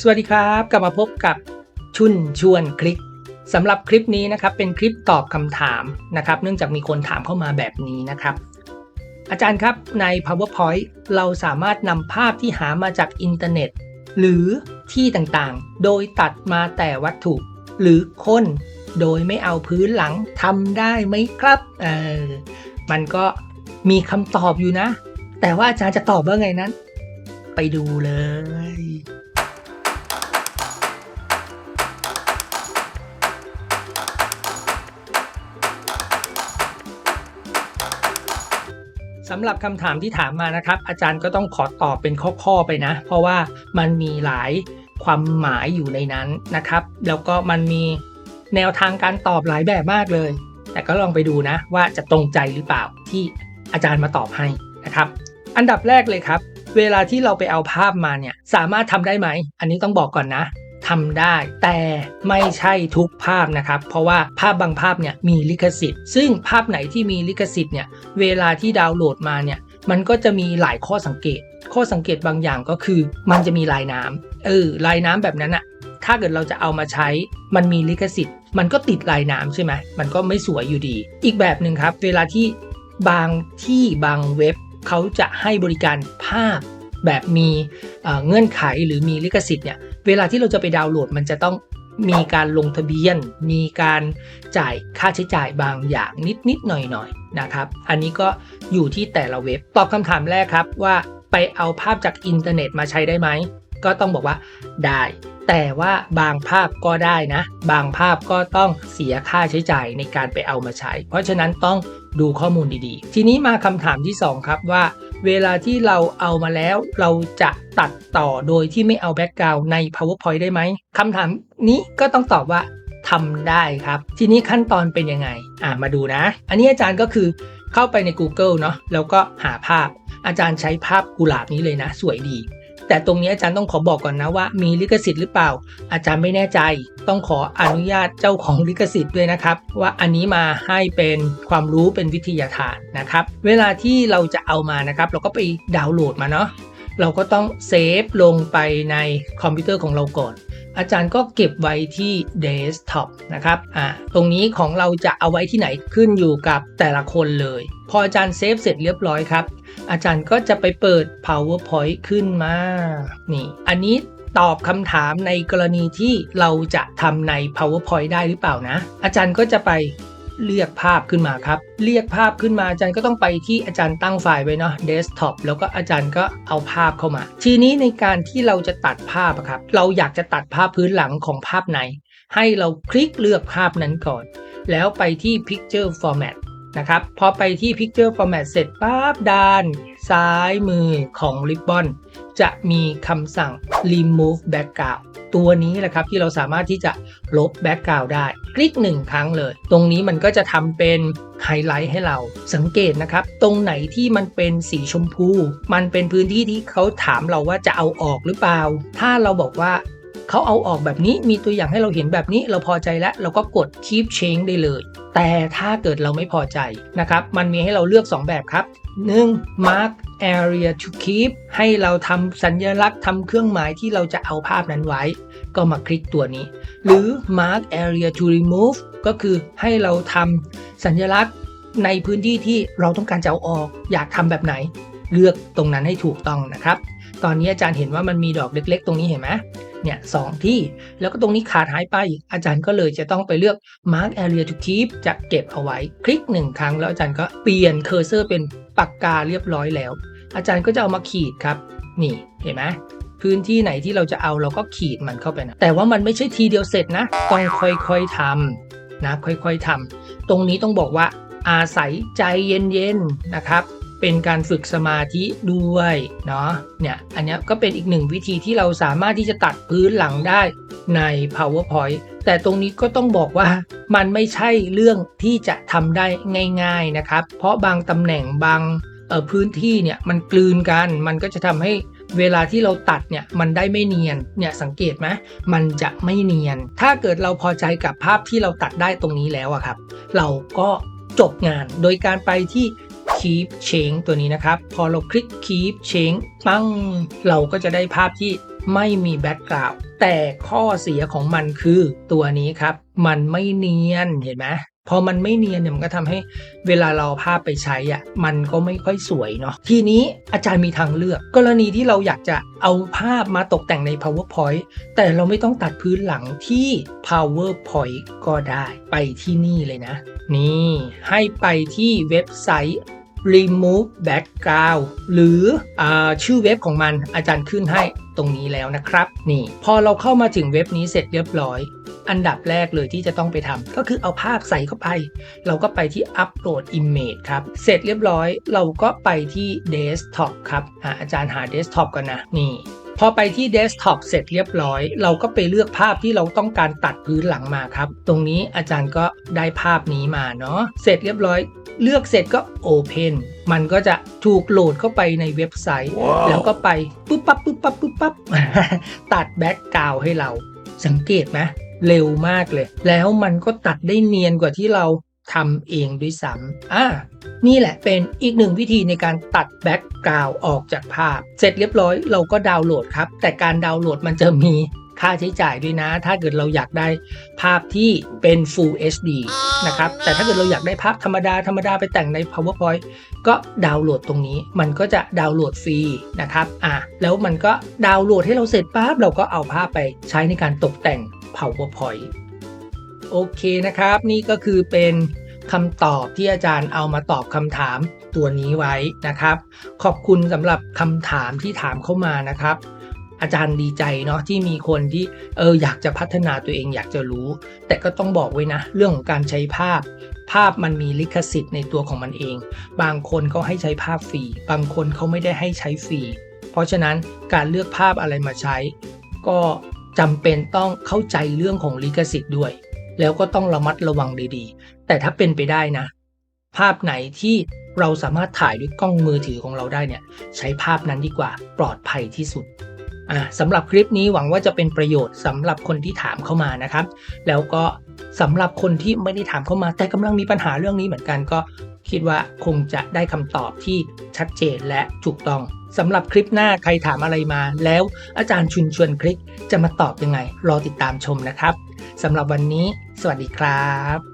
สวัสดีครับ กลับมาพบกับชุนชวนคลิกสำหรับคลิปนี้นะครับเป็นคลิปตอบคำถามนะครับ เนื่องจากมีคนถามเข้ามาแบบนี้นะครับ อาจารย์ครับใน PowerPoint เราสามารถนำภาพที่หามาจากอินเทอร์เน็ต หรือที่ต่างๆ โดยตัดมาแต่วัตถุ หรือคนโดยไม่เอาพื้นหลังทำได้ไหมครับเออมันก็มีคำตอบอยู่นะ แต่ว่าอาจารย์จะตอบว่าไงนั้น ไปดูเลย สำหรับคำถามที่ถามมานะครับ อาจารย์ก็ต้องขอตอบเป็นข้อๆไปนะ เพราะว่ามันมีหลายความหมายอยู่ในนั้นนะครับ แล้วก็มันมีแนวทางการตอบหลายแบบมากเลย แต่ก็ลองไปดูนะว่าจะตรงใจหรือเปล่าที่อาจารย์มาตอบให้นะครับ อันดับแรกเลยครับ เวลาที่เราไปเอาภาพมาเนี่ยสามารถทำได้ไหม อันนี้ต้องบอกก่อนนะ ทำได้ แต่ไม่ใช่ทุกภาพนะครับ เพราะว่าภาพบางภาพเนี่ยมีลิขสิทธิ์ ซึ่งภาพไหนที่มีลิขสิทธิ์เนี่ยเวลาที่ดาวน์โหลดมาเนี่ยมันก็จะมีหลายข้อสังเกต ข้อสังเกตบางอย่างก็คือ มันจะมีลายน้ำเออลายน้ำแบบนั้นอะถ้าเกิดเราจะเอามาใช้มันมีลิขสิทธิ์ มันก็ติดลายน้ำใช่ไหมมันก็ไม่สวยอยู่ดี อีกแบบหนึ่งครับ เวลาที่บางที่บางเว็บเขาจะให้บริการภาพแบบมีเเงื่อนไขหรือมีลิขสิทธิ์เนี่ย เวลาที่เราจะไปดาวน์โหลดมันจะต้องมีการลงทะเบียน มีการจ่ายค่าใช้จ่ายบางอย่างนิดๆหน่อยๆนะครับ อันนี้ก็อยู่ที่แต่ละเว็บ ตอบคำถามแรกครับว่าไปเอาภาพจากอินเทอร์เน็ตมาใช้ได้ไหม ก็ต้องบอกว่าได้ แต่ว่าบางภาพก็ได้นะ บางภาพก็ต้องเสียค่าใช้จ่ายในการไปเอามาใช้ เพราะฉะนั้นต้องดูข้อมูลดีๆ ทีนี้มาคำถามที่ 2 ครับว่า เวลาที่เราเอามาแล้วเราจะตัดต่อโดยที่ไม่เอาแบ็กกราวน์ใน PowerPoint ได้ไหมคำถามนี้ก็ต้องตอบว่าทำได้ครับ ทีนี้ขั้นตอนเป็นยังไง อ่ามาดูนะ อันนี้อาจารย์ก็คือเข้าไปใน Google เนาะแล้วก็หาภาพ อาจารย์ใช้ภาพกุหลาบนี้เลยนะ สวยดี แต่ตรงนี้อาจารย์ต้องขอบอกก่อนนะว่า มีลิขสิทธิ์หรือเปล่า อาจารย์ไม่แน่ใจ ต้องขออนุญาตเจ้าของลิขสิทธิ์ด้วยนะครับ ว่าอันนี้มาให้เป็นความรู้เป็นวิทยาทานนะครับ เวลาที่เราจะเอามานะครับ เราก็ไปดาวน์โหลดมาเนาะเราก็ต้องเซฟลงไปในคอมพิวเตอร์ของเราก่อน อาจารย์ก็เก็บไว้ที่เดสก์ท็อปนะครับอ่าตรงนี้ของเราจะเอาไว้ที่ไหนขึ้นอยู่กับแต่ละคนเลย พออาจารย์เซฟเสร็จเรียบร้อยครับ อาจารย์ก็จะไปเปิด PowerPoint ขึ้นมา นี่ อันนี้ตอบคำถามในกรณีที่เราจะทำใน PowerPoint ได้หรือเปล่านะ อาจารย์ก็จะไป เลือกภาพขึ้นมาครับ เรียกภาพขึ้นมาอาจารย์ก็ต้องไปที่อาจารย์ตั้งไฟล์ไว้เนาะ Desktop แล้วก็อาจารย์ก็เอาภาพเข้ามา ทีนี้ในการที่เราจะตัดภาพครับ เราอยากจะตัดภาพพื้นหลังของภาพไหน ให้เราคลิกเลือกภาพนั้นก่อน แล้วไปที่ Picture Format นะครับ พอไปที่ Picture Format เสร็จปั๊บด้าน ซ้ายมือของ Ribbon จะมีคำสั่ง remove background ตัวนี้แหละครับที่เราสามารถที่จะลบ background ได้ คลิกหนึ่งครั้งเลย ตรงนี้มันก็จะทำเป็นไฮไลท์ให้เราสังเกตนะครับ ตรงไหนที่มันเป็นสีชมพู มันเป็นพื้นที่ที่เขาถามเราว่าจะเอาออกหรือเปล่า ถ้าเราบอกว่า เขาเอาออกแบบนี้มีตัวอย่างให้เราเห็นแบบนี้เราพอใจแล้วเราก็กด keep change ได้เลย แต่ถ้าเกิดเราไม่พอใจนะครับ มันมีให้เราเลือก 2 แบบครับ 1. mark area to keep ให้เราทำสัญลักษณ์ทำเครื่องหมายที่เราจะเอาภาพนั้นไว้ ก็มาคลิกตัวนี้ หรือ mark area to remove ก็คือให้เราทำสัญลักษณ์ในพื้นที่ที่เราต้องการจะเอาออก อยากทำแบบไหน เลือกตรงนั้นให้ถูกต้องนะครับ ตอนนี้อาจารย์เห็นว่ามันมีดอกเล็ก ๆ ตรงนี้เห็นไหมเนี่ยสองที่แล้วก็ตรงนี้ขาดหายไป อาจารย์ก็เลยจะต้องไปเลือก mark area to keep จะเก็บเอาไว้ คลิกหนึ่งครั้งแล้วอาจารย์ก็เปลี่ยนเคอร์เซอร์เป็นปากกาเรียบร้อยแล้ว อาจารย์ก็จะเอามาขีดครับ นี่เห็นไหมพื้นที่ไหนที่เราจะเอาเราก็ขีดมันเข้าไปนะแต่ว่ามันไม่ใช่ทีเดียวเสร็จนะต้องค่อยๆทำนะค่อยๆทำตรงนี้ต้องบอกว่าอาศัยใจเย็นๆนะครับ เป็นการฝึกสมาธิด้วยเนาะเนี่ยอันนี้ก็เป็นอีกหนึ่งวิธีที่เราสามารถที่จะตัดพื้นหลังได้ใน PowerPoint แต่ตรงนี้ก็ต้องบอกว่ามันไม่ใช่เรื่องที่จะทำได้ง่าย ๆนะครับ เพราะบางตำแหน่งบางพื้นที่เนี่ยมันกลืนกันมันก็จะทำให้เวลาที่เราตัดเนี่ยมันได้ไม่เนียนเนี่ยสังเกตไหมมันจะไม่เนียน ถ้าเกิดเราพอใจกับภาพที่เราตัดได้ตรงนี้แล้วอะครับ เราก็จบงานโดยการไปที่ keep change ตัวนี้นะครับ พอเราคลิก keep change ปั้ง เราก็จะได้ภาพที่ไม่มีแบ็กกราวด์แต่ข้อเสียของมันคือตัวนี้ครับ มันไม่เนียนเห็นไหมพอมันไม่เนียนเนี่ยมันก็ทำให้เวลาเราเอาภาพไปใช้อะมันก็ไม่ค่อยสวยเนาะทีนี้อาจารย์มีทางเลือก กรณีที่เราอยากจะเอาภาพมาตกแต่งใน powerpoint แต่เราไม่ต้องตัดพื้นหลังที่ powerpoint ก็ได้ไปที่นี่เลยนะ นี่ให้ไปที่เว็บไซต์ remove background หรืออชื่อเว็บของมันอาจารย์ขึ้นให้ตรงนี้แล้วนะครับ นี่พอเราเข้ามาถึงเว็บนี้เสร็จเรียบร้อย อันดับแรกเลยที่จะต้องไปทำก็คือเอาภาพใส่เข้าไป เราก็ไปที่ upload image ครับ เสร็จเรียบร้อย เราก็ไปที่ desktop ครับอาจารย์หา desktop กันนะ นี่พอไปที่ desktop เสร็จเรียบร้อย เราก็ไปเลือกภาพที่เราต้องการตัดพื้นหลังมาครับ ตรงนี้อาจารย์ก็ได้ภาพนี้มาเนาะเสร็จเรียบร้อย เลือกเสร็จก็ Open มันก็จะถูกโหลดเข้าไปในเว็บไซต์แล้วก็ไปปุ๊บปั๊บปุ๊บปั๊บปุ๊บปั๊บตัดแบ็กกราวให้เรา สังเกตไหมเร็วมากเลย แล้วมันก็ตัดได้เนียนกว่าที่เราทำเองด้วยซ้ำอ่านี่แหละเป็นอีกหนึ่งวิธีในการตัดแบ็กกราวออกจากภาพ เสร็จเรียบร้อยเราก็ดาวน์โหลดครับ แต่การดาวน์โหลดมันจะมี ค่าใช้จ่ายด้วยนะ ถ้าเกิดเราอยากได้ภาพที่เป็น Full HD นะครับ แต่ถ้าเกิดเราอยากได้ภาพธรรมดาธรรมดาไปแต่งใน PowerPoint ก็ดาวน์โหลดตรงนี้ มันก็จะดาวน์โหลดฟรีนะครับ อะ แล้วมันก็ดาวน์โหลดให้เราเสร็จปั๊บเราก็เอาภาพไปใช้ในการตกแต่ง PowerPoint โอเคนะครับ นี่ก็คือเป็นคำตอบที่อาจารย์เอามาตอบคำถามตัวนี้ไว้นะครับ ขอบคุณสำหรับคำถามที่ถามเข้ามานะครับ อาจารย์ดีใจเนาะที่มีคนที่เอออยากจะพัฒนาตัวเองอยากจะรู้ แต่ก็ต้องบอกไว้นะ เรื่องของการใช้ภาพ ภาพมันมีลิขสิทธิ์ในตัวของมันเอง บางคนเขาให้ใช้ภาพฟรีบางคนเขาไม่ได้ให้ใช้ฟรีเพราะฉะนั้นการเลือกภาพอะไรมาใช้ ก็จำเป็นต้องเข้าใจเรื่องของลิขสิทธิ์ด้วย แล้วก็ต้องระมัดระวังดีๆ แต่ถ้าเป็นไปได้นะ ภาพไหนที่เราสามารถถ่ายด้วยกล้องมือถือของเราได้เนี่ย ใช้ภาพนั้นดีกว่าปลอดภัยที่สุด อ่าสำหรับคลิปนี้หวังว่าจะเป็นประโยชน์สำหรับคนที่ถามเข้ามานะครับ แล้วก็สำหรับคนที่ไม่ได้ถามเข้ามา แต่กำลังมีปัญหาเรื่องนี้เหมือนกันก็คิดว่าคงจะได้คำตอบที่ชัดเจนและถูกต้องสำหรับคลิปหน้าใครถามอะไรมา แล้วอาจารย์ชุนชวนคลิกจะมาตอบยังไง รอติดตามชมนะครับสำหรับวันนี้ สวัสดีครับ